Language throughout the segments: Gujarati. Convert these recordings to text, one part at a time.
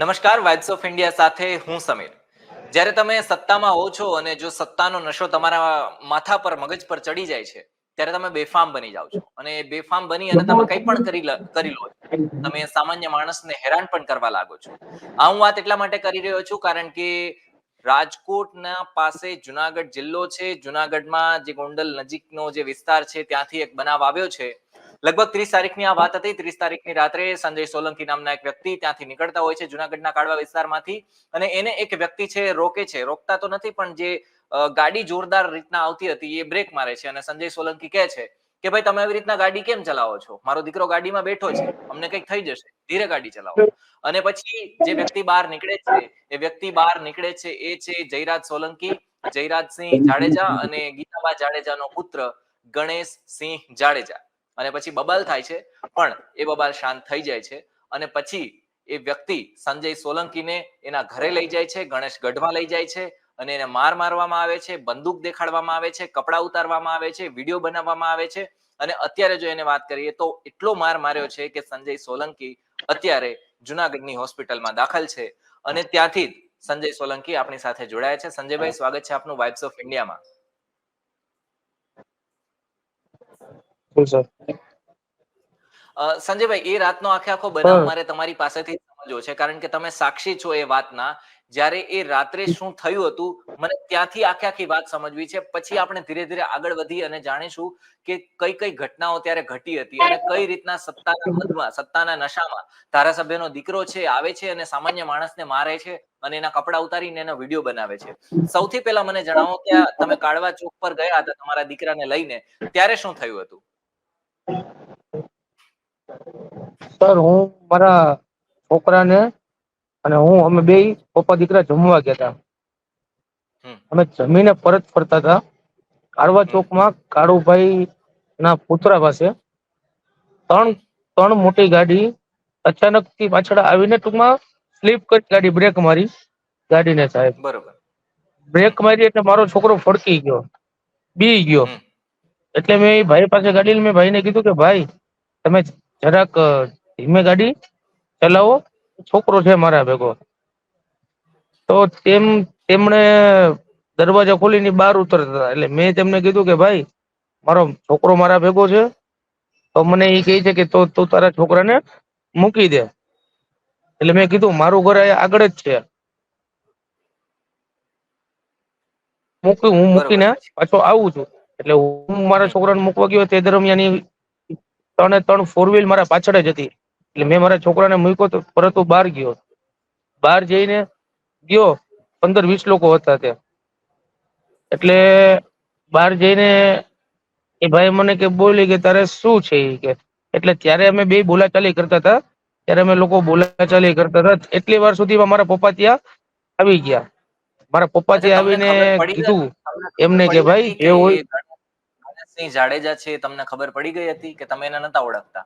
નમસ્કાર વાઇબ્સ ઓફ ઇન્ડિયા સાથે હું સમીર. જ્યારે તમે સત્તામાં હો છો અને જો સત્તાનો નશો તમારા માથા પર, મગજ પર ચડી જાય છે, ત્યારે તમે બેફામ બની જાઓ છો. અને બેફામ બની અને તમે કંઈ પણ કરી કરી લો તમે સામાન્ય માણસને હેરાન પણ કરવા લાગો છો. આ હું વાત એટલા માટે કરી રહ્યો છું કારણ કે રાજકોટના પાસે જુનાગઢ જિલ્લો છે. જુનાગઢમાં જે ગોંડલ નજીકનો જે વિસ્તાર છે, ત્યાંથી એક બનાવ આવ્યો છે. લગભગ ત્રીસ તારીખની આ વાત હતી. ત્રીસ તારીખની રાત્રે સંજય સોલંકી નામના એક વ્યક્તિ ત્યાંથી નીકળતા હોય છે, જુનાગઢના કાળવા વિસ્તારમાંથી. અને એને એક વ્યક્તિ છે, રોકે છે. રોકતા તો નથી, પણ જે ગાડી જોરદાર રીતના આવતી હતી, એ બ્રેક મારે છે. અને સંજય સોલંકી કહે છે કે, ભાઈ, તમે આવી રીતના ગાડી કેમ ચલાવો છો? મારો દીકરો ગાડીમાં બેઠો છે. અમને કંઈક થઈ જશે. ધીરે ગાડી ચલાવો. અને પછી જે વ્યક્તિ બહાર નીકળે છે, એ વ્યક્તિ બહાર નીકળે છે, એ છે જયરાજ સોલંકી. જયરાજસિંહ જાડેજા અને ગીતાબા જાડેજાનો પુત્ર ગણેશ સિંહ જાડેજા. અને પછી બબાલ થાય છે પણ એ બબાલ શાંત થઈ જાય છે. અને પછી એ વ્યક્તિ સંજય સોલંકીને એના ઘરે લઈ જાય છે ગણેશ ગઢમાં લઈ જાય છે અને એને માર મારવામાં આવે છે બંદૂક દેખાડવામાં આવે છે કપડા ઉતારવામાં આવે છે વીડિયો બનાવવામાં આવે છે. અને અત્યારે જો એને વાત કરીએ તો એટલો માર માર્યો છે કે સંજય સોલંકી અત્યારે જુનાગઢની હોસ્પિટલમાં દાખલ છે. અને ત્યાંથી જ સંજય સોલંકી આપણી સાથે જોડાયા છે. સંજયભાઈ સ્વાગત છે આપનું વાઇબ્સ ઓફ ઇન્ડિયામાં સર. સંજયભાઈ એ રાતનો આખે આખો બનાવ મારે તમારી પાસેથી સમજવો છે કારણ કે તમે સાક્ષી છો એ વાતના. જ્યારે એ રાત્રે શું થયું હતું મને ત્યાંથી આખે આખી વાત સમજવી છે. પછી આપણે ધીરે ધીરે આગળ વધી અને જાણીશું કે કઈ કઈ ઘટનાઓ ત્યારે ઘટી હતી અને કઈ રીતના સત્તાના મધમાં સત્તાના નશામાં ધારાસભ્યનો દીકરો છે આવે છે અને સામાન્ય માણસને મારે છે અને એના કપડા ઉતારીને એનો વીડિયો બનાવે છે. સૌથી પહેલા મને જણાવો કે તમે કાળવા ચોક પર ગયા હતા તમારા દીકરાને લઈને ત્યારે શું થયું હતું? સર હું મારા છોકરાને અને હું અમે બે પપ્પા દીકરા જમવા ગયા હતા અમે જમીને પરત ફરતા હતા કાળવા ચોકમાં કાળુભાઈ ના પુતરા પાસે ત્રણ ત્રણ મોટી ગાડી અચાનકથી પાછળ આવીને ટૂંકમાં સ્લીપ કરી ગાડી બ્રેક મારી ગાડીને સાહેબ. બરોબર. બ્રેક મારી એટલે મારો છોકરો ફડકી ગયો. બી ગયો. એટલે મેં ભાઈ પાસે ગાડી મેં ભાઈને કીધું કે ભાઈ તમે જરાક ધીમે ગાડી ચલાવો. છોકરો છે મારા ભેગો. તો તેમ તેમણે દરવાજા ખોલીને બહાર ઉતરતા એટલે મેં તેમને કીધું કે ભાઈ મારો છોકરો મારા ભેગો છે તો મને એ કહે છે કે તો તું તારા છોકરાને મૂકી દે. એટલે મેં કીધું મારું ઘર આગળ જ છે. મૂકી હું મૂકીને પાછો આવું છું. એટલે હું મારા. છોકરાને મૂકવા ગયો તે દરમિયાન ત્રણ ત્રણે ફોર વ્હીલ મારા પાછળ જ હતી. એટલે મેં મારા છોકરાને મૂક્યો તો પરત હું બહાર ગયો. બહાર જઈને ગયો પંદર વીસ લોકો હતા ત્યાં. એટલે બહાર જઈને એ ભાઈ મને કે બોલી કે તારે શું છે કે? એટલે ત્યારે અમે બે બોલાચાલી કરતા હતા. ત્યારે અમે લોકો બોલાચાલી કરતા હતા. એટલી વાર સુધીમાં મારા પપ્પા ત્યાં આવી ગયા. મારા પપ્પા ત્યાં આવીને કીધું એમને કે ભાઈ એ જે હોય એ જાડેજા છે તમને ખબર પડી ગઈ હતી કે તમે એને નતા ઓળખતા?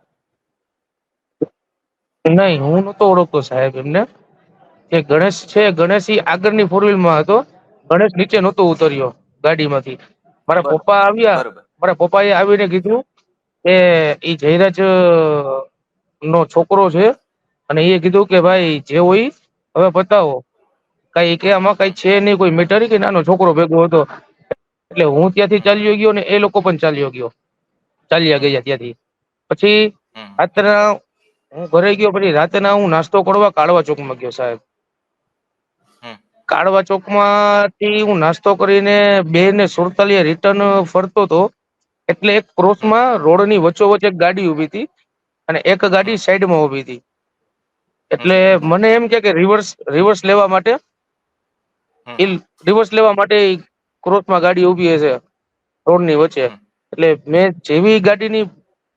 નહીં હું નતો ઓળખતો સાહેબ એમને. કે ગણેશ છે ગણેશ ઈ આગળની ફોરમાં હતો. ગણેશ નીચે નતો ઉતર્યો ગાડીમાંથી. મારા પપ્પા આવ્યા. મારા પપ્પાએ આવીને કીધું કે ઈ જયરાજ નો છોકરો છે. અને એ કીધું કે ભાઈ જે હોય હવે બતાવો. કઈ કે આમાં કઈ છે નહીં કોઈ મેટર કે નાનો છોકરો ભેગો હતો. એટલે હું ત્યાંથી ચાલ્યો ગયો ને એ લોકો પણ ચાલ્યો ગયો. ચાલ્યા ગયા ત્યાંથી. પછી રાત્રે રાતના હું ઘરે ગયો પછી રાતના હું નાસ્તો કરવા કાળવા ચોકમાં ગયો સાહેબ. કાળવા ચોકમાંથી હું નાસ્તો કરીને બે ને સુડતાલીસ રિટર્ન ફરતો હતો એટલે એક ક્રોસમાં રોડની વચ્ચોવચ્ચ એક ગાડી ઊભી હતી અને એક ગાડી સાઈડમાં ઊભી હતી. એટલે મને એમ કે રિવર્સ રિવર્સ લેવા માટે રિવર્સ લેવા માટે ક્રોસમાં ગાડી ઊભી હશે રોડની વચ્ચે. એટલે મેં જેવી ગાડીની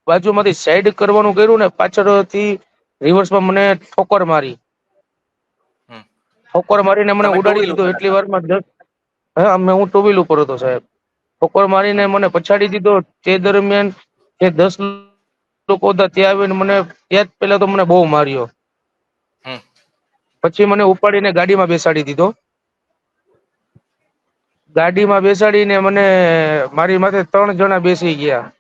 બાજુમાંથી સાઈડ કરવાનું કર્યું ને પાછળથી રિવર્સમાં મને ઠોકર મારી. ઠોકર મારીને મને ઉડાડી દીધો એટલી? વારમાં દસ હા અમે હું ટુ ઉપર હતો સાહેબ. ઠોકર મારીને મને પછાડી દીધો. તે દરમિયાન જે દસ લોકો હતા ત્યાં આવીને મને ત્યાં જ પહેલા તો મને બહુ માર્યો. પછી મને ઉપાડીને ગાડીમાં બેસાડી દીધો. ગાડીમાં બેસાડીને મને મારી માથે ત્રણ જણા બેસી ગયા.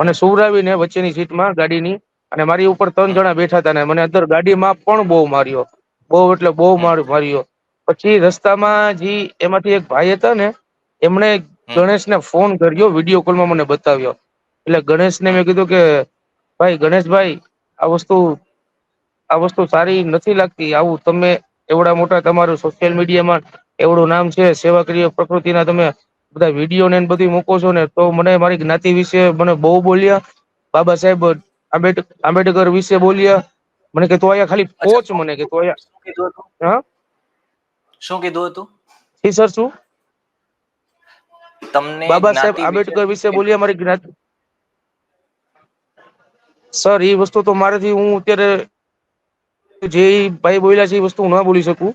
મને સુવરાવીને વચ્ચેની સીટમાં ગાડીની અને મારી ઉપર ત્રણ જણા બેઠા હતા ને મને અંદર ગાડીમાં પણ બહુ માર્યો. બહુ એટલે બહુ. માર, માર્યો. પછી રસ્તામાં જી એમાંથી એક ભાઈ હતા ને, એમણે ગણેશને ફોન કર્યો, વીડિયો કોલમાં મને બતાવ્યો. એટલે ગણેશને મેં કીધું કે, ભાઈ, ગણેશભાઈ, આ વસ્તુ આ વસ્તુ સારી નથી લાગતી. આવું તમે, એવડા મોટા તમારું સોશિયલ મીડિયામાં એવડું નામ છે સેવાકીય પ્રકૃતિના તમે બધા વીડિયો ને બધું મૂકો છો ને તો મને મારી જ્ઞાતિ વિશે મને બહુ બોલ્યા. બાબા સાહેબ આંબેડ આંબેડકર વિશે બોલ્યા. મને કે તું અહીંયા ખાલી પોચ મને કે? તું અહીંયા. શું કીધું હતું? હા? શું કીધું હતું? જી સર શું? તમને બાબા સાહેબ આંબેડકર વિશે બોલ્યા મારી જ્ઞાતિ સર એ વસ્તુ તો મારાથી હું અત્યારે જે ભાઈ બોલ્યા છે એ વસ્તુ હું ના બોલી શકું.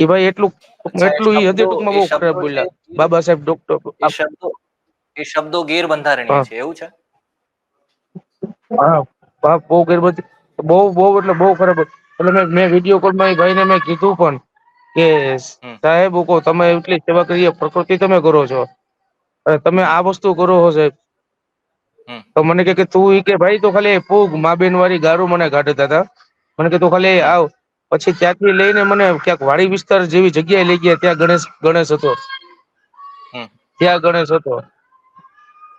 એ ભાઈ એટલું એ એટલું ઈ હદે ટૂંકમાં બહુ ખરાબ બોલ્યા. બાબા સાહેબ ડોક્ટર એ શબ્દો એ શબ્દો ગેરબંધારણીય છે એવું છે? હા હા બહુ ગેરબંધ બહુ બહુ એટલે બહુ ખરાબ એટલે મેં મેં વીડિયો કોલમાં એ ભાઈને મેં કીધું પણ કે સાહેબ કો તમે એટલી સેવા કરીએ પ્રકૃતિ તમે કરો છો. અને તમે આ વસ્તુ કરો છો સાહેબ. તો મને કે કે તું કે ભાઈ તો ખાલી પૂગ મા બેન વાળી ગારું મને કાઢતા હતા મને કે તું ખાલી આવ. પછી ત્યાંથી લઈને મને ક્યાંક વાડી વિસ્તાર જેવી જગ્યાએ લઈ ગયા. ત્યાં ગણેશ ગણેશ હતો. ત્યાં ગણેશ હતો.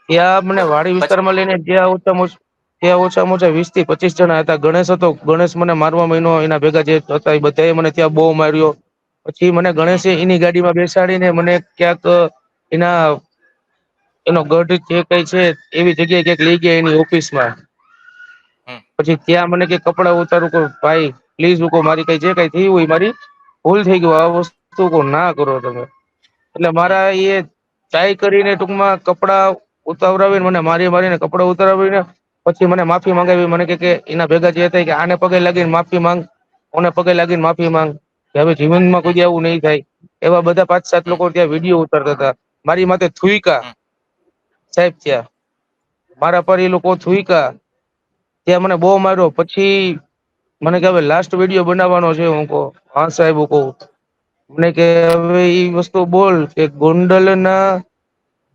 ત્યાં મને વાડી વિસ્તારમાં લઈને ત્યાં ઓછામાં ઓછું ત્યાં ઓછામાં ઓછા વીસથી પચીસ જણા હતા. ગણેશ હતો. ગણેશ મને મારવા મહિનો એના ભેગા જે હતા એ બધાએ મને ત્યાં બહુ માર્યો. પછી મને ગણેશે એની ગાડીમાં બેસાડીને મને ક્યાંક એના એનો ગઢ જે કઈ છે એવી જગ્યાએ ક્યાંક લઈ ગયા એની ઓફિસમાં. પછી ત્યાં મને કે કપડા ઉતારું કે ભાઈ પ્લીઝ લોકો, મારી કઈ જે કઈ થયું હોય, મારી ભૂલ થઈ ગયું આ વસ્તુ કો ના કરો તમે. એટલે મારા એ ટ્રાય કરીને ટૂંકમાં કપડા ઉતાવરાવીને, મને મારી મારીને કપડા ઉતારાવીને પછી મને માફી મંગાવી. મને કે કે એના ભેગા જે થાય કે આને પગે લાગીને માફી માંગ, ઓને પગે લાગીને માફી માંગ. કે હવે જીવનમાં કોઈ આવું નહીં થાય. એવા બધા પાંચ સાત લોકો ત્યાં વીડિયો ઉતારતા હતા. મારી માથે થુઈકા સાહેબ ત્યાં મારા પર એ લોકો થુઈકા ત્યાં મને બહુ માર્યો. પછી મને કે હવે લાસ્ટ વીડિયો બનાવવાનો છે હું કહું, હા સાહેબ હું કહું. મને કે હવે એ વસ્તુ બોલ કે ગોંડલના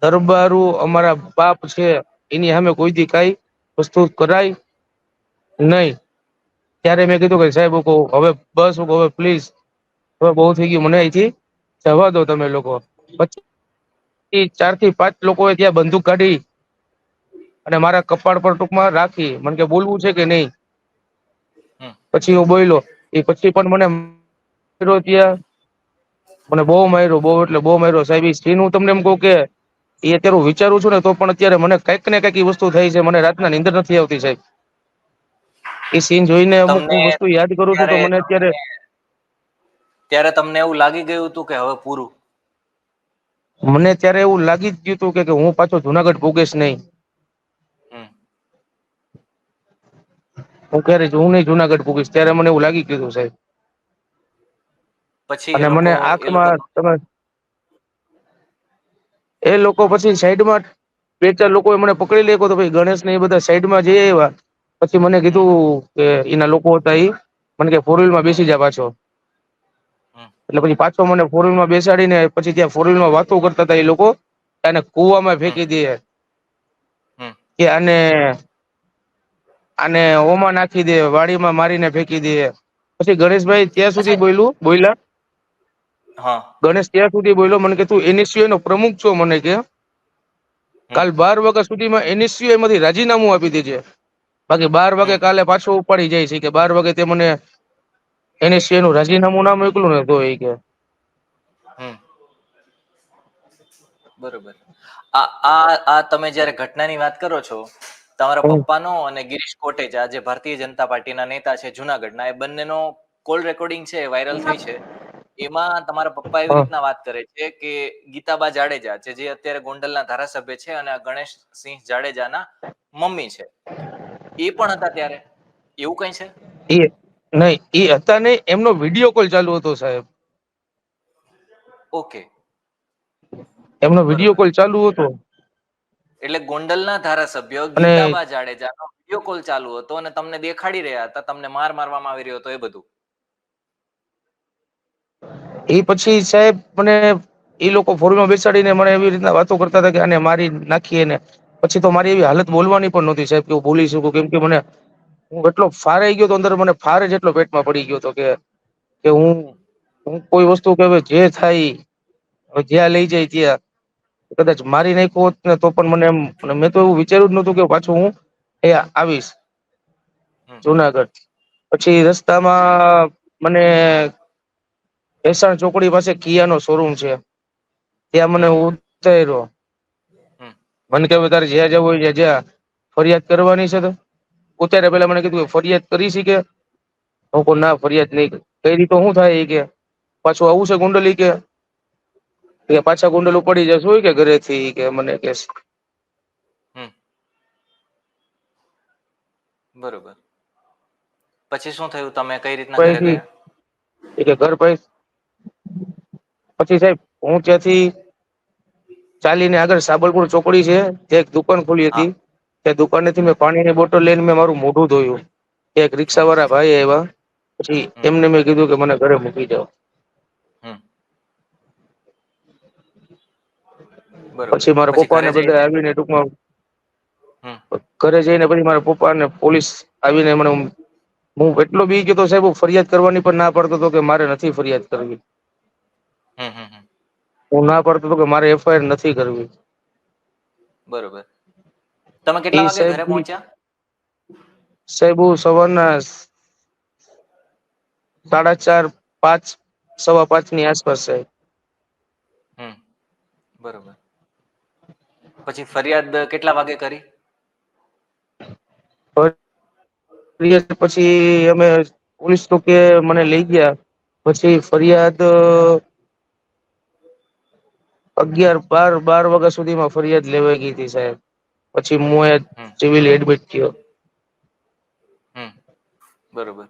દરબારું અમારા બાપ છે, એની સામે કોઈ દી કાંઈ વસ્તુ કરાય નહીં. ત્યારે મેં કીધું કે સાહેબ હું કહું, હવે બસ હું હવે પ્લીઝ હવે બહુ થઈ ગયું મને અહીંથી જવા દો તમે લોકો. પછી ચારથી પાંચ લોકોએ ત્યાં બંદૂક કાઢી અને મારા કપાળ પર ટૂંકમાં રાખી. મને કે બોલવું છે કે નહીં. પછી હું બોલ્યો એ પછી પણ મને માર્યો ત્યાં. મને બહુ માર્યો બહુ એટલે બહુ માર્યો સાહેબ. એ સીન હું તમને એમ કહું કે એ અત્યારે હું વિચારું છું ને તો પણ અત્યારે મને કંઈક ને કંઈક વસ્તુ થઈ છે. મને રાતના નીંદર નથી આવતી સાહેબ. એ સીન જોઈને અમુક વસ્તુ યાદ કરું છું તો મને અત્યારે ત્યારે તમને એવું લાગી ગયું હતું કે હવે પૂરું? મને ત્યારે એવું લાગી જ ગયું હતું કે કે હું પાછો જુનાગઢ ભોગીશ નહીં. હું ક્યારે હું નહીં જુનાગઢ ભોગીશ ત્યારે મને એવું લાગી ગયું સાહેબ. પછી અને લોકો મને આંખમાં તમે એ લોકો પછી સાઈડમાં બે ચાર લોકોએ મને પકડી લેકો તો ભાઈ ગણેશ ને એ બધા સાઈડમાં જઈ આવ્યા. પછી મને કીધું કે એના લોકો હતા એ મને કે ફોરમાં બેસી જા પાછો. એટલે પછી પાછો મને ફોરમાં બેસાડીને પછી ત્યાં ફોરમાં વાતો કરતા હતા એ લોકો. અને કુવામાં ફેંકી દે. કે આને આને ઓમાં નાખી દે વાડીમાં મારીને ફેંકી દે. પછી ગણેશભાઈ ત્યાં સુધી બોલ્યું બોલ્યા? હા. ગણેશ ત્યાં સુધી બોલ્યો મને કે તું એનએસયુઆઈ નો પ્રમુખ છો મને કે. કાલ બાર વાગ્યા સુધીમાં એનએસયુઆઈ માંથી રાજીનામું આપી દેજે. બાકી બાર વાગે કાલે પાછો ઉપાડી જાય છે કે બાર વાગે તે મને એનએસયુઆઈ નું રાજીનામું ના મોકલું ને તો એ કે. બરોબર. આ આ આ તમે જ્યારે ઘટનાની વાત કરો છો તમારા. પપ્પાનો અને ગિરીશ કોટેજા જે ભારતીય જનતા પાર્ટીના નેતા છે જુનાગઢના એ બંનેનો કોલ રેકોર્ડિંગ છે વાયરલ થઈ છે. એમાં તમારા પપ્પા એવી રીતના વાત કરે છે કે ગીતાબા જાડેજા છે જે અત્યારે ગોંડલના ધારાસભ્ય છે અને ગણેશ સિંહ જાડેજાના મમ્મી છે. એ પણ હતા ત્યારે? એવું કઈ છે? એ નહીં એ હતા ને એમનો વીડિયો કોલ ચાલુ હતો સાહેબ. ઓકે. એમનો. વીડિયો કોલ ચાલુ હતો. એટલે ગોંડલના ધારાસભ્ય ગીતાબા જાડેજાનો વીડિયો કોલ ચાલુ હતો અને તમને દેખાડી રહ્યા હતા તમને માર મારવામાં આવી રહ્યો હતો એ બધું. એ પછી સાહેબ મને એ લોકો ફોરમાં બેસાડીને મને એવી રીતના વાતો કરતા હતા કે આને મારી નાખીએ ને પછી તો મારી એવી હાલત બોલવાની પણ નહોતી સાહેબ કે હું બોલી શકું? કેમ કે મને હું એટલો ફારાઈ ગયો તો અંદર મને ફાર જ એટલો પેટમાં પડી ગયો તો કે કે હું હું કોઈ વસ્તુ કે જે થાય જ્યાં લઈ જાય ત્યાં કદાચ મારી નાખ્યો હોત ને તો પણ મને એમ મેં તો એવું વિચાર્યું જ નતું કે પાછું હું એ આવીશ જુનાગઢ. પછી રસ્તામાં મને ભેસાણ ચોકડી પાસે કિયાનો શોરૂમ છે. ત્યાં મને. ઉતાર્યો. મને કે તારે જ્યાં જવું હોય ત્યાં જ્યાં ફરિયાદ કરવાની છે તો. ઉતારે પેલા મને કીધું ફરિયાદ કરી છે કે? હું કહું ના ફરિયાદ નહીં કઈ રીતે શું થાય કે પાછું આવું છે કુંડલી કે? કે પાછા કુંડલું પડી જશું કે ઘરેથી કે મને કે બરોબર. પછી શું થયું? તમે કઈ રીતના ઘરે ગયા? કે ઘર પછી પછી સાહેબ હું ત્યાંથી ચાલીને આગળ સાબલપુર ચોકડી છે ત્યાં એક દુકાન ખુલી હતી. તે દુકાનેથી મેં પાણીની બોટલ લઈને મેં મારું મોઢું ધોયું. એક રિક્ષા વાળા ભાઈ આવ્યા. પછી એમને મેં કીધું કે મને ઘરે મૂકી જાઓ હમ બરોબર પછી મારા પપ્પા ને બધા આવીને ટૂંકમાં ઘરે જઈને પછી મારા પપ્પા ને પોલીસ આવીને મને હું એટલો બી ગયો સાહેબ ફરિયાદ કરવાની પણ ના પાડતો હતો કે મારે નથી ફરિયાદ કરવી. હું ના પાડતો હતો કે મારે એફઆઈઆર નથી કરવી. બરોબર. તમે કેટલા વાગે ઘરે પહોંચ્યા? સાહેબ હું સવારના સાડા ચાર પાંચ સવા પાંચની આસપાસ સાહેબ. બરોબર. પછી ફરિયાદ કેટલા વાગે કરી? ફરિયાદ પછી અમે પોલીસ તો કે મને લઈ ગયા. પછી ફરિયાદ અગિયાર બાર બાર વાગ્યા સુધીમાં ફરિયાદ લેવાઈ ગઈ હતી સાહેબ. પછી હું એ સિવિલ એડમિટ થયો. હમ. બરોબર.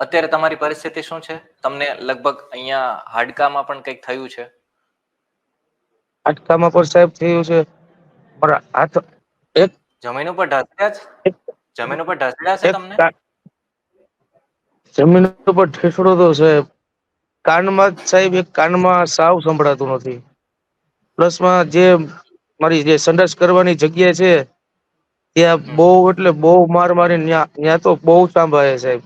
અત્યારે તમારી પરિસ્થિતિ શું છે? તમને લગભગ અહીંયા હાડકામાં પણ કંઈક થયું છે? હાડકામાં પણ સાહેબ થયું છે. મારા હાથ એક જમીન ઉપર ઢસડ્યા છે? જમીન ઉપર ઢસડ્યા છે તમને? જમીન ઉપર ઠેસડો તો છે. કાનમાં સાહેબ એક કાનમાં સાવ સંભળાતું નથી. પ્લસમાં જે મારી જે સંડાસ કરવાની જગ્યા છે ત્યાં બહુ એટલે બહુ માર મારી ત્યાં તો બહુ સાંભળે સાહેબ.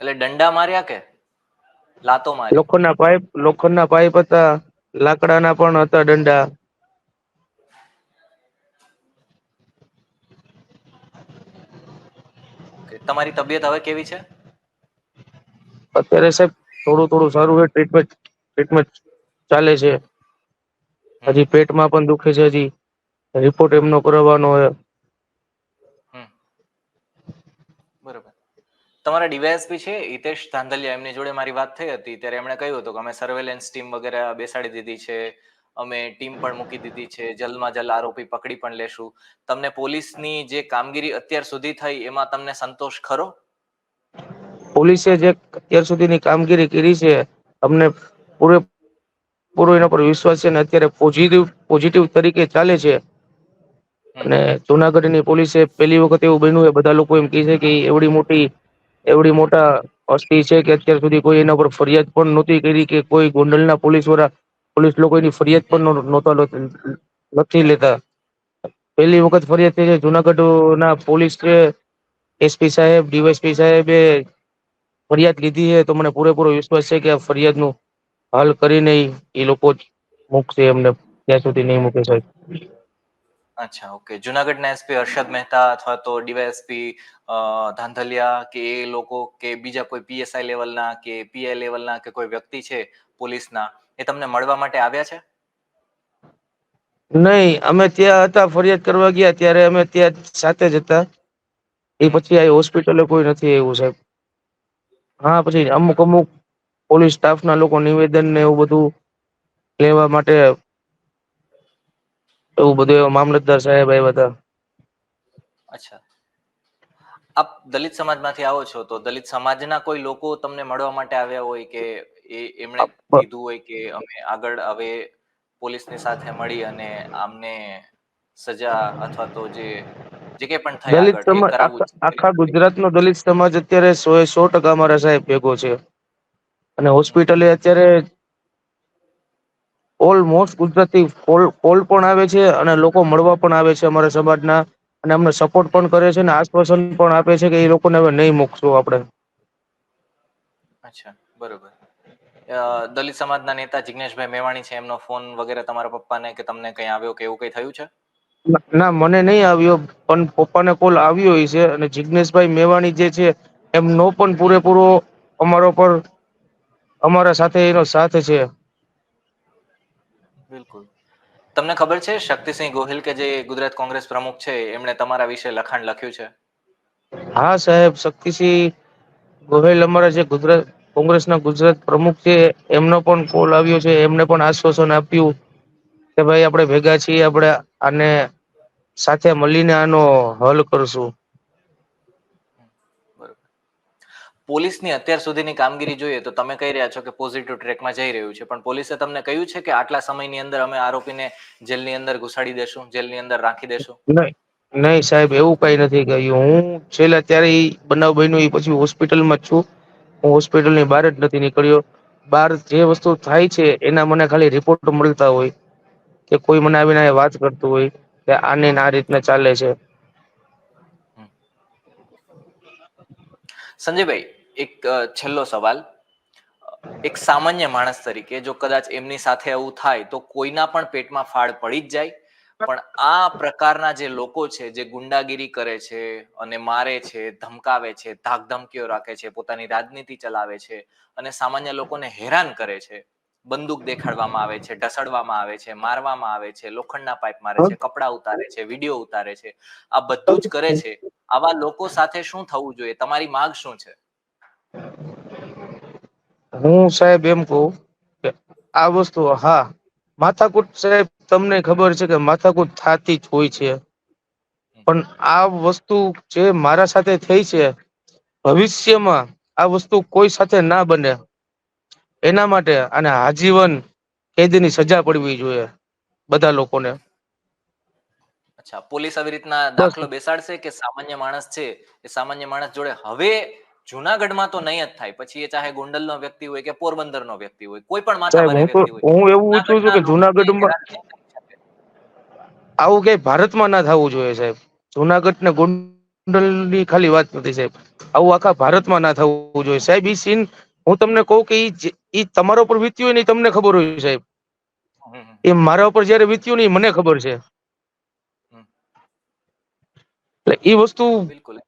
એટલે દંડા માર્યા કે? લાતો મારી? લોખંડના પાઇપ લોખંડના પાઇપ હતા. લાકડાના પણ હતા દંડા તમારી તબિયત હવે કેવી છે? અત્યારે સાહેબ થોડું થોડું સારું છે ટ્રીટમેન્ટ ટ્રીટમેન્ટ ચાલે છે. હજી પેટમાં પણ દુખે છે હજી. રિપોર્ટ એમનો કરાવવાનો હોય હમ બરોબર તમારા ડીવાયએસપી છે? હિતેશ ધાંધલિયા એમની જોડે મારી વાત થઈ હતી. ત્યારે એમણે કહ્યું હતું કે અમે સર્વેલન્સ ટીમ વગેરે બેસાડી દીધી છે. અમે ટીમ પણ મૂકી દીધી છે. જલમાં જલ આરોપી પકડી પણ લેશું. તમને પોલીસની જે કામગીરી અત્યાર સુધી થઈ એમાં તમને સંતોષ ખરો? પોલીસે જે અત્યાર સુધીની કામગીરી કરી છે અમને પૂરે પૂરો એના પર વિશ્વાસ છે અને અત્યારે પોઝિટિવ પોઝિટિવ તરીકે ચાલે છે. અને જુનાગઢની પોલીસે પહેલી વખત એવું બન્યું એ બધા લોકો એમ કહે છે કે એવડી મોટી એવડી મોટા હસ્તી છે કે અત્યાર સુધી કોઈ એના પર ફરિયાદ પણ નહોતી કરી કે કોઈ ગોંડલના પોલીસવાળા પોલીસ લોકો એની ફરિયાદ પણ નહોતા નથી લેતા. પહેલી વખત ફરિયાદ થઈ છે જુનાગઢ ના પોલીસ એસપી સાહેબ, ડીવાયસપી સાહેબે ફરિયાદ લીધી છે. તો મને પૂરેપૂરો વિશ્વાસ છે કે આ ફરિયાદનું હલ કરીને એ લોકો જ મૂકશે એમને. ત્યાં સુધી નહીં મૂકે સાહેબ. અચ્છા, ઓકે. જુનાગઢના એસપી હર્ષદ મહેતા અથવા તો ડીવાયએસપી ધાંધલિયા કે એ લોકો કે બીજા કોઈ પીએસઆઈ લેવલના કે પીઆઈ લેવલના કે કોઈ વ્યક્તિ છે પોલીસના, એ તમને મળવા માટે આવ્યા છે? નહીં, અમે ત્યાં હતા, ફરિયાદ કરવા ગયા, ત્યારે અમે ત્યાં સાથે જ હતા. એ પછી આ હોસ્પિટલે કોઈ નથી આવ્યું, સાહેબ. હા, પછી અમુક અમુક પોલીસ સ્ટાફના લોકો નિવેદન ને એવું બધું લેવા માટે એવું બધું એવા મામલતદાર સાહેબ આવ્યા હતા. અચ્છા. આપ દલિત સમાજમાંથી આવો છો તો દલિત સમાજના કોઈ લોકો તમને મળવા માટે આવ્યા હોય કે એ એમણે કીધું હોય કે અમે આગળ હવે પોલીસની સાથે મળી અને આમને સજા અથવા તો જે જે કે પણ થાય દલિત સમાજ આખા ગુજરાતનો દલિત સમાજ અત્યારે સો એ સો ટકા અમારા સાહેબ ભેગો છે. અને હોસ્પિટલે અત્યારે ઓલમોસ્ટ ગુજરાતી કોલ કોલ પણ આવે છે અને લોકો મળવા પણ આવે છે અમારા સમાજના. અને અમને સપોર્ટ પણ કરે છે અને આશ્વાસન પણ આપે છે કે એ લોકોને હવે નહીં મૂકશું આપણે. અચ્છા બરોબર. દલિત સમાજના નેતા જિગ્નેશભાઈ મેવાણી છે એમનો ફોન વગેરે તમારા પપ્પાને કે તમને કઈ આવ્યો કે એવું કઈ થયું છે? ના- મને નહીં આવ્યો પણ પપ્પાને કોલ આવ્યો છે અને જિગ્નેશભાઈ મેવાણી જે છે એમનો પણ પૂરેપૂરો અમારો પર અમારા સાથે એનો સાથ છે. બિલકુલ. તમને ખબર છે શક્તિસિંહ ગોહિલ કે જે ગુજરાત કોંગ્રેસ પ્રમુખ છે, એમણે તમારા વિશે લખાણ લખ્યું છે? હા સાહેબ, શક્તિસિંહ ગોહિલ અમારા જે ગુજરાત, કોંગ્રેસના ગુજરાત પ્રમુખ છે, એમનો પણ કોલ આવ્યો છે, એમને પણ આશ્વાસન આપ્યું કે ભાઈ આપણે ભેગા છીએ, આપણે આને સાથે મળીને આનો હલ કરશું બરોબર પોલીસની અત્યાર સુધીની કામગીરી જોઈએ તો તમે કહી રહ્યા છો કે પોઝિટિવ ટ્રેકમાં જઈ રહ્યું છે. પણ પોલીસે તમને કહ્યું છે કે આટલા સમયની અંદર અમે આરોપીને જેલની અંદર ઘુસાડી દેશું જેલની અંદર રાખી દેશું? નહીં નહીં સાહેબ એવું કઈ નથી કહ્યું. હું છેલ્લા ત્યારે ઈ બનાવ બન્યો એ પછી હોસ્પિટલમાં જ છું. હું હોસ્પિટલની બહાર જ નથી નીકળ્યો. બહાર જે વસ્તુ થાય છે એના મને ખાલી રિપોર્ટ મળતા હોય કે કોઈ મને આવીને વાત કરતું હોય કે આને આ રીતના ચાલે છે. સંજયભાઈ એક છેલ્લો સવાલ. એક સામાન્ય માણસ તરીકે જો કદાચ એમની સાથે આવું થાય તો કોઈના પણ પેટમાં ફાળ પડી જ જાય. પણ આ પ્રકારના જે લોકો છે, જે ગુંડાગીરી કરે છે અને મારે છે, ધમકાવે છે, ધાકધમકીઓ રાખે છે, પોતાની રાજનીતિ ચલાવે છે અને સામાન્ય લોકોને હેરાન કરે છે, બંદૂક દેખાડવામાં આવે છે, ઢસડવામાં આવે છે, મારવામાં આવે છે, લોખંડના પાઇપ મારે છે, કપડા ઉતારે છે, વીડિયો ઉતારે છે, આ બધું જ કરે છે. આવા લોકો સાથે શું થવું જોઈએ? તમારી માંગ શું છે? હું સાહેબ એમ કહું કે આ વસ્તુ હા માથાકૂટ સાહેબ તમને ખબર છે કે માથાકૂટ થતી જ હોય છે. પણ આ વસ્તુ જે મારા સાથે થઈ છે ભવિષ્યમાં આ વસ્તુ કોઈ સાથે ના બને. એના માટે અને આજીવન કેદીની સજા પડવી જોઈએ બધા લોકોને. અચ્છા પોલીસ આવી રીતના દાખલો બેસાડશે કે સામાન્ય માણસ છે? એ સામાન્ય માણસ જોડે હવે જુનાગઢમાં તો નહીં જ થાય. પછી એ ચાહે ગોંડલનો વ્યક્તિ હોય કે પોરબંદરનો વ્યક્તિ હોય કોઈ પણ માથાભારે હું વ્યક્તિ હોય. હું એવું ઈચ્છું છું કે જુનાગઢમાં. આવું કઈ ભારતમાં ના થવું જોઈએ સાહેબ. જુનાગઢ ને ગોંડલની ખાલી વાત નથી સાહેબ. આવું આખા ભારતમાં ના થવું જોઈએ. સાહેબ ઈ સીન હું તમને કહું કે ઈ તમારા ઉપર વીત્યું હોય ને તમને ખબર હોય સાહેબ. એ મારા ઉપર જયારે વીત્યું ને મને ખબર છે. એટલે એ વસ્તુ બિલકુલ.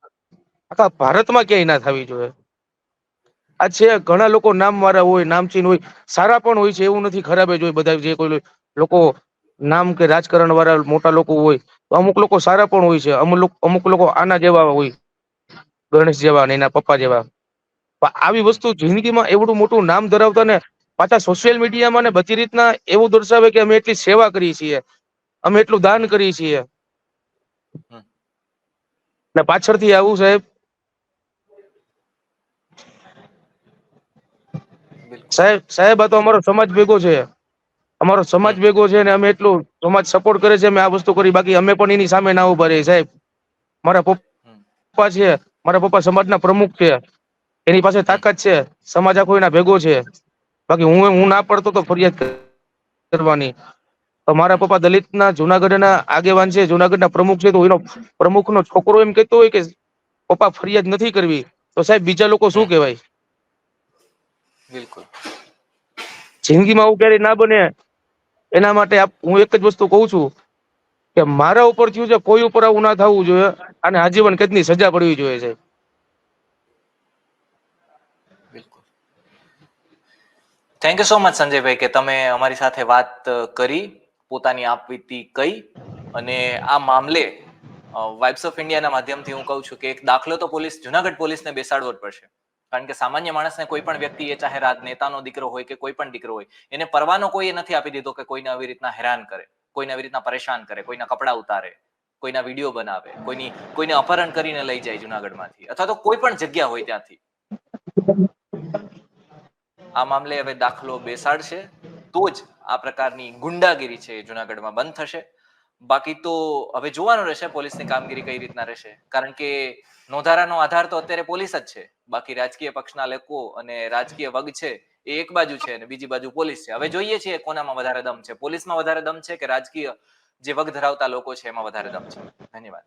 આખા ભારતમાં ક્યાંય ના થવી જોઈએ. આ છે ઘણા લોકો નામ વાળા હોય નામચીન હોય સારા પણ હોય છે એવું નથી ખરાબ જ હોય બધા જે કોઈ લોકો નામ કે રાજકારણ વાળા મોટા લોકો હોય તો અમુક લોકો સારા પણ હોય છે અમુક અમુક લોકો આના જેવા હોય ગણેશ જેવા ને એના પપ્પા જેવા. આવી વસ્તુ જિંદગીમાં એવડું મોટું નામ ધરાવતા ને પાછા સોશિયલ મીડિયામાં ને બધી રીતના એવું દર્શાવે કે અમે એટલી સેવા કરીએ છીએ અમે એટલું દાન કરીએ છીએ. ને પાછળથી આવું સાહેબ સાહેબ સાહેબ આ તો અમારો સમાજ ભેગો છે. અમારો સમાજ ભેગો છે ને અમે એટલું સમાજ સપોર્ટ કરે છે અમે આ વસ્તુ કરી. બાકી અમે પણ એની સામે ના ઊભા રહીએ સાહેબ. મારા પપ્પા છે મારા પપ્પા સમાજના પ્રમુખ છે. એની પાસે તાકાત છે સમાજ આખો એના ભેગો છે. બાકી હું હું ના પડતો તો ફરિયાદ કરવાની. તો મારા પપ્પા દલિતના જુનાગઢના આગેવાન છે જુનાગઢના પ્રમુખ છે તો એનો પ્રમુખનો છોકરો એમ કહેતો હોય કે પપ્પા ફરિયાદ નથી કરવી. તો સાહેબ બીજા લોકો શું. કહેવાય? બિલકુલ. જિંદગીમાં આવું ક્યારેય ના બને એના માટે હું એક જ વસ્તુ કહું છું કે મારા ઉપર થયું છે કોઈ ઉપર આવું ના થવું જોઈએ અને આજીવન કેદની સજા પડવી જોઈએ છે બિલકુલ. થેન્ક યુ સો મચ સંજયભાઈ કે તમે અમારી સાથે વાત કરી પોતાની આપવીતી કઈ અને આ મામલે વાઇબ્સ ઓફ ઇન્ડિયાના માધ્યમથી હું કહું છું કે એક દાખલો તો પોલીસ જુનાગઢ પોલીસને બેસાડવો જ પડશે. કારણ કે સામાન્ય માણસને કોઈ પણ વ્યક્તિ એ ચાહે રાજનેતાનો દીકરો હોય કે કોઈ પણ દીકરો હોય, એને પરવાનો કોઈ નથી આપી દીધો કે કોઈને આવી રીતના હેરાન કરે, કોઈને આવી રીતના પરેશાન કરે, કોઈના કપડા ઉતારે, કોઈના વીડિયો બનાવે, કોઈની, કોઈને અપહરણ કરીને લઈ જાય જુનાગઢમાંથી અથવા તો કોઈ પણ જગ્યા હોય ત્યાંથી. આ મામલે હવે દાખલો બેસાડશે, તો જ આ પ્રકારની ગુંડાગીરી છે જુનાગઢમાં બંધ થશે. બાકી તો હવે જોવાનું રહેશે પોલીસની કામગીરી કઈ રીતના રહેશે. કારણ કે નોંધારાનો આધાર તો અત્યારે પોલીસ જ છે. બાકી રાજકીય પક્ષના લોકો અને રાજકીય વગ છે એ એક બાજુ છે અને બીજી બાજુ પોલીસ છે. હવે જોઈએ છીએ કોનામાં વધારે દમ છે. પોલીસમાં વધારે દમ છે કે રાજકીય જે વગ ધરાવતા લોકો છે એમાં વધારે દમ છે. ધન્યવાદ.